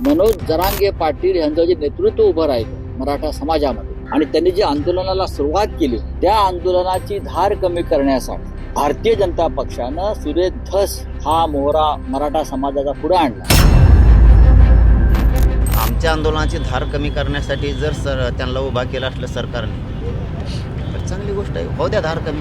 मनोज जरांगे पाटील यांचं जे नेतृत्व उभं राहिलं मराठा समाजामध्ये आणि त्यांनी जे आंदोलनाला सुरुवात केली त्या आंदोलनाची धार कमी करण्यासाठी भारतीय जनता पक्षानं सुरेश धस हा मोहरा मराठा समाजाचा पुढे आणला. आमच्या आंदोलनाची धार कमी करण्यासाठी जर सर त्यांना उभा केला असलं सरकारने तर चांगली गोष्ट आहे. हो द्या धार कमी.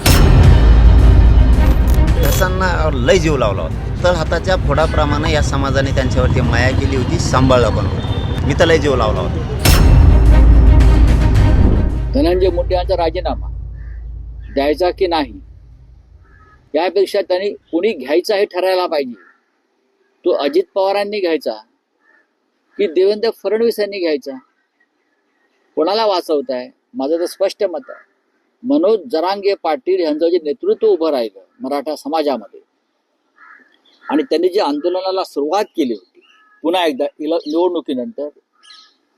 धसांना लय जीव लावला. होता तर हाताच्या फोडाप्रमाणे या समाजाने त्यांच्यावरती माया केली होती सांभाळलं पण होतं. मी तर लय जीव लावला होता. धनंजय मुंडे यांचा राजीनामा द्यायचा की नाही यापेक्षा त्यांनी कुणी घ्यायचा हे ठरायला पाहिजे. तो अजित पवारांनी घ्यायचा की देवेंद्र फडणवीस यांनी घ्यायचा? कोणाला वाचवत आहे माझं तर स्पष्ट मत आहे. मनोज जरांगे पाटील यांचं जे नेतृत्व उभं राहिलं मराठा समाजामध्ये. आणि त्यांनी जे आंदोलनाला सुरुवात केली होती पुन्हा एकदा निवडणुकीनंतर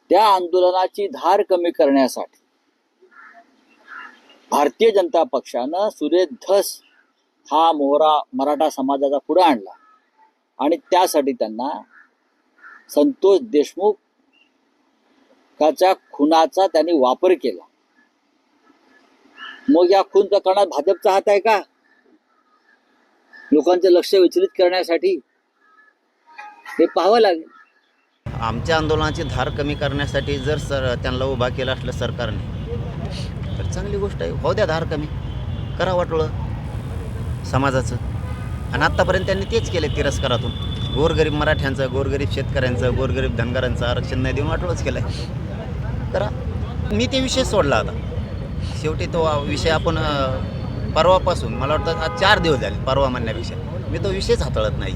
त्या आंदोलनाची धार कमी करण्यासाठी भारतीय जनता पक्षानं सुरेश धस हा मोहरा मराठा समाजाचा पुढे आणला. आणि त्यासाठी त्यांना संतोष देशमुख च्या खुनाचा त्यांनी वापर केला. मग या खून प्रकरणात भाजपचा हात आहे का? लोकांचं लक्ष विचलित करण्यासाठी हे पाहावं लागेल. आमच्या आंदोलनाची धार कमी करण्यासाठी जर सर त्यांना उभा केला असलं सरकारने तर चांगली गोष्ट आहे. हो द्या धार कमी. करा वाटोळं. समाजाचं. आणि आत्तापर्यंत त्यांनी तेच केले तिरस्कारातून. गोरगरीब मराठ्यांचं गोरगरीब शेतकऱ्यांचं गोरगरीब धनगरांचं आरक्षण नाही देऊन वाटोळच केलं आहे करा. मी ते विषय सोडला आता. शेवटी तो विषय आपण परवापासून मला वाटतं आज चार दिवस झाले परवा म्हणण्यापेक्षा. मी तो विषयच हाताळत नाही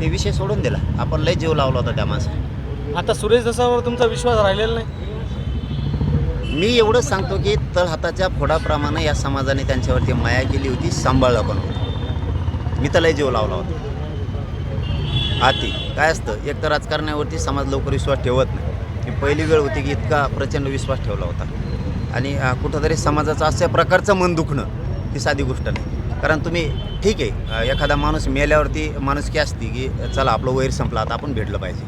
ते विषय सोडून दिला. आपण लय जीव लावला होता त्या माणसाला आता सुरेश दसावर तुमचा विश्वास राहिलेला नाही? मी एवढंच सांगतो की तळहाताच्या फोडाप्रमाणे या समाजाने त्यांच्यावरती माया केली होती सांभाळला पण होता. मी तर लय जीव लावला होता. आती काय असतं? एक तर राजकारणावरती समाज लवकर विश्वास ठेवत नाही. ही पहिली वेळ होती की इतका प्रचंड विश्वास ठेवला होता. आणि अं, कुठंतरी समाजाचं अशा प्रकारचं मन दुखणं. ती साधी गोष्ट नाही. कारण तुम्ही ठीक आहे एखादा माणूस मेल्यावरती माणूस की असती की चला आपलं वैर संपला आता आपण भेटलं पाहिजे.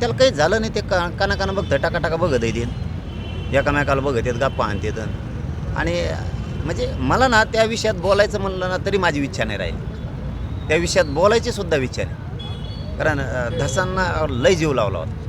त्याला काही झालं नाही ते का कानाकाना बघतं टाकाटाका बघत आहे एकामेकाला बघत आहेत गप्पा आणतात. आणि म्हणजे मला ना त्या विषयात बोलायचं म्हणलं ना तरी माझी इच्छा नाही राहिली. त्या विषयात बोलायची सुद्धा इच्छा नाही. कारण धसांना लय जीव लावला होता.